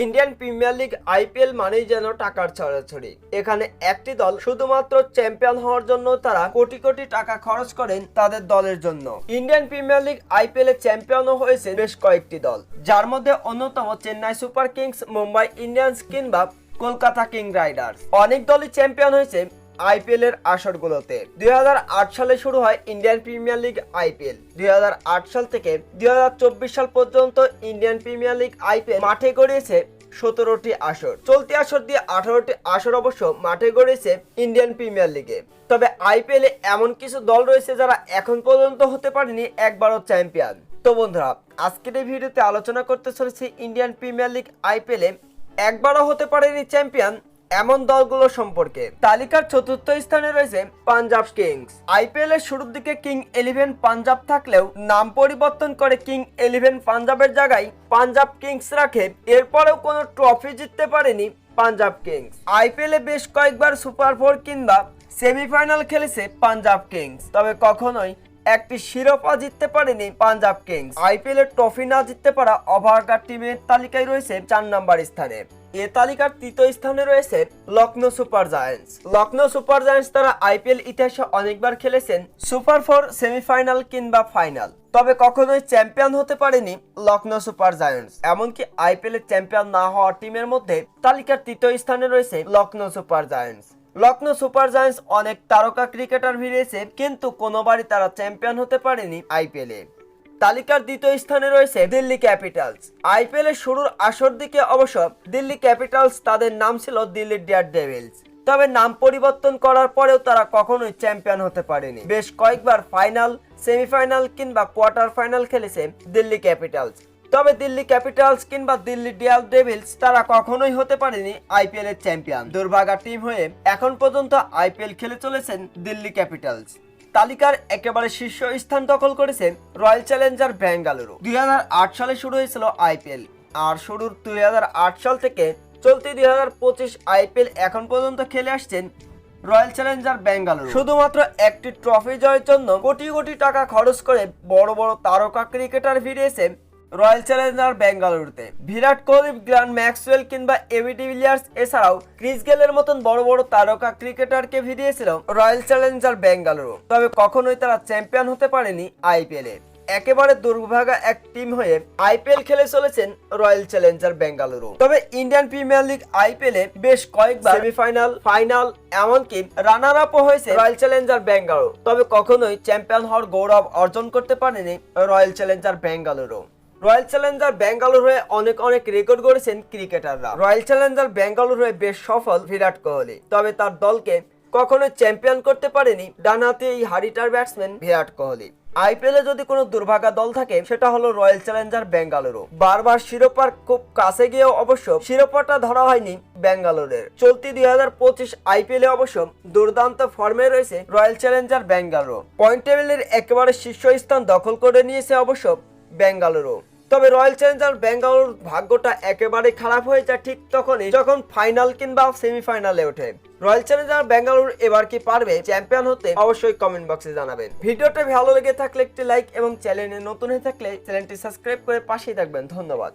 Indian Premier League IPL মানেই যেন টাকার ছড়াছড়ি। এখানে একটি দল শুধুমাত্র চ্যাম্পিয়ন হওয়ার জন্য তারা কোটি কোটি টাকা খরচ করেন তাদের দলের জন্য। ইন্ডিয়ান প্রিমিয়ার লিগ আইপিএল এ চ্যাম্পিয়নও হয়েছে বেশ কয়েকটি দল। যার মধ্যে অন্যতম Chennai super kings, Mumbai Indians কিংবা কলকাতা কিং রাইডার্স। অনেক দলই চ্যাম্পিয়ন হয়েছে আইপিএল এর আসরগুলোতে। দুই সালে শুরু হয় ইন্ডিয়ান প্রিমিয়ার লিগ আইপিএল। দুই সাল থেকে দুই সাল পর্যন্ত ইন্ডিয়ান প্রিমিয়ার লিগ আইপিএল মাঠে গড়িয়েছে সতেরোটি আসর। চলতি আসর দিয়ে আঠারোটি আসর অবশ্য মাঠে গড়িয়েছে ইন্ডিয়ান প্রিমিয়ার লিগে। তবে আইপিএল এমন কিছু দল রয়েছে যারা এখন পর্যন্ত হতে পারেনি একবারও চ্যাম্পিয়ন। তো বন্ধুরা, আজকের এই ভিডিওতে আলোচনা করতে চলেছি ইন্ডিয়ান প্রিমিয়ার লিগ আইপিএল এ একবারও হতে পারেনি চ্যাম্পিয়ন এমন দলগুলো সম্পর্কে। তালিকার চতুর্থ স্থানে রয়েছে পাঞ্জাব কিংস। আইপিএল এর শুরুর দিকে কিং ইলেভেন পাঞ্জাব থাকলেও নাম পরিবর্তন করে কিং ইলেভেন পাঞ্জাবের জায়গায় পাঞ্জাব কিংস রাখে। এরপরেও কোনো ট্রফি জিততে পারেনি পাঞ্জাব কিংস। আইপিএল এ বেশ কয়েকবার সুপার ফোর কিংবা সেমিফাইনাল খেলেছে পাঞ্জাব কিংস। তবে কখনোই একটি শিরোপা জিততে পারেনি পাঞ্জাব কিংস। আইপিএল এর ট্রফি না জিততে পারা অভাগা টিমের তালিকায় রয়েছে চার নাম্বার স্থানে। এ তালিকার তৃতীয় স্থানে রয়েছে Lucknow super giants. Lucknow super giants তারা আইপিএল ইতিহাসে অনেকবার খেলেছেন সুপার ফোর, সেমিফাইনাল কিংবা ফাইনাল। তবে কখনোই চ্যাম্পিয়ন হতে পারেনি লখনৌ সুপার জায়ান্টস। এমনকি আইপিএল চ্যাম্পিয়ন না হওয়া টিমের মধ্যে তালিকার তৃতীয় স্থানে রয়েছে Lucknow super giants. Lucknow super giants অনেক তারকা ক্রিকেটার ভিড়িয়েছে, কিন্তু কোনোবারই তারা চ্যাম্পিয়ন হতে পারেনি আইপিএল। তালিকার দ্বিতীয় স্থানে রয়েছে দিল্লি ক্যাপিটালস। আইপিএল এর শুরুর আসর দিকে অবশ্য দিল্লি ক্যাপিটালস তাদের নাম ছিল দিল্লি ডিয়ার ডেভিলস তবে নাম পরিবর্তন করার পরেও তারা কখনোই চ্যাম্পিয়ন হতে পারেনি। বেশ কয়েকবার ফাইনাল, সেমিফাইনাল কিংবা কোয়ার্টার ফাইনাল খেলেছে দিল্লি ক্যাপিটালস। তবে দিল্লি ক্যাপিটালস কিংবা দিল্লি ডিয়াল ডেভিলস তারা কখনোই হতে পারেনি আইপিএল এর চ্যাম্পিয়ন। দুর্ভাগা টিম হয়ে এখন পর্যন্ত আইপিএল খেলে চলেছেন দিল্লি ক্যাপিটালস। তালিকার একেবারে শীর্ষ স্থান দখল করেছে রয়্যাল চ্যালেঞ্জার বেঙ্গালুরু দু হাজার আট সালে শুরু হয়েছিল আইপিএল, আর শুরুর দুই হাজার আট সাল থেকে চলতি দুই হাজার পঁচিশ আইপিএল এখন পর্যন্ত খেলে আসছেন রয়্যাল চ্যালেঞ্জার ব্যাঙ্গালুরু। শুধুমাত্র একটি ট্রফি জয়ের জন্য কোটি কোটি টাকা খরচ করে বড় বড় তারকা ক্রিকেটার ভিড়িয়েছে রয়্যাল চ্যালেঞ্জার বেঙ্গালুরুতে বিরাট কোহলি, গ্র্যান্ড ম্যাক্সওয়েল কিংবা এবি ডিভিলিয়ার্স এছাড়াও ক্রিস গেলের মতন বড় বড় তারকা ক্রিকেটারকে ভিড়িয়েছিল রয়্যাল চ্যালেঞ্জার বেঙ্গালুরু তবে কখনোই তারা চ্যাম্পিয়ন হতে পারেনি আইপিএল একেবারে দুর্ভাগা এক টিম হয়ে আইপিএল খেলে চলেছেন রয়্যাল চ্যালেঞ্জার বেঙ্গালুরু তবে ইন্ডিয়ান প্রিমিয়ার লিগ আইপিএল এ বেশ কয়েকবার সেমিফাইনাল, ফাইনাল, এমনকি রানার আপও হয়েছে রয়্যাল চ্যালেঞ্জার বেঙ্গালুরু তবে কখনোই চ্যাম্পিয়ন হওয়ার গৌরব অর্জন করতে পারেনি royal challenger Bengaluru royal challenger Bengaluru হয়ে অনেক অনেক রেকর্ড গড়েছেন ক্রিকেটাররা। রয়্যাল চ্যালেঞ্জার বেঙ্গালুরু হয়ে বেশ সফল বিরাট কোহলি। তবে তার দলকে কখনো চ্যাম্পিয়ন করতে পারেনি ডানহাতে এই হারিটার ব্যাটসম্যান বিরাট কোহলি। আইপিএল যদি কোনো দুর্ভাগা দল থাকে, সেটা হলো রয়্যাল চ্যালেঞ্জার বেঙ্গালুরু বারবার শিরোপার খুব কাছে গিয়েও অবশ্য শিরোপাটা ধরা হয়নি ব্যাঙ্গালোরের। চলতি দুই হাজার পঁচিশ আইপিএল অবশ্য দুর্দান্ত ফর্মে রয়েছে রয়্যাল চ্যালেঞ্জার বেঙ্গালুরু পয়েন্ট টেবিলের একেবারে শীর্ষস্থান দখল করে নিয়েছে অবশ্য বেঙ্গালুরু তবে রয়্যাল চ্যালেঞ্জার ব্যাঙ্গালোর ভাগ্যটা একেবারে খারাপ হয়ে যায় ঠিক তখনই যখন ফাইনাল কিংবা সেমিফাইনালে ওঠে। রয়্যাল চ্যালেঞ্জার ব্যাঙ্গালোর এবার কি পারবে? চ্যাম্পিয়ন হতে অবশ্যই কমেন্ট বক্সে জানাবেন। ভিডিওটা ভালো লেগে থাকলে একটি লাইক এবং চ্যানেলে নতুন হয়ে থাকলে চ্যানেলটি সাবস্ক্রাইব করে পাশেই থাকবেন। ধন্যবাদ।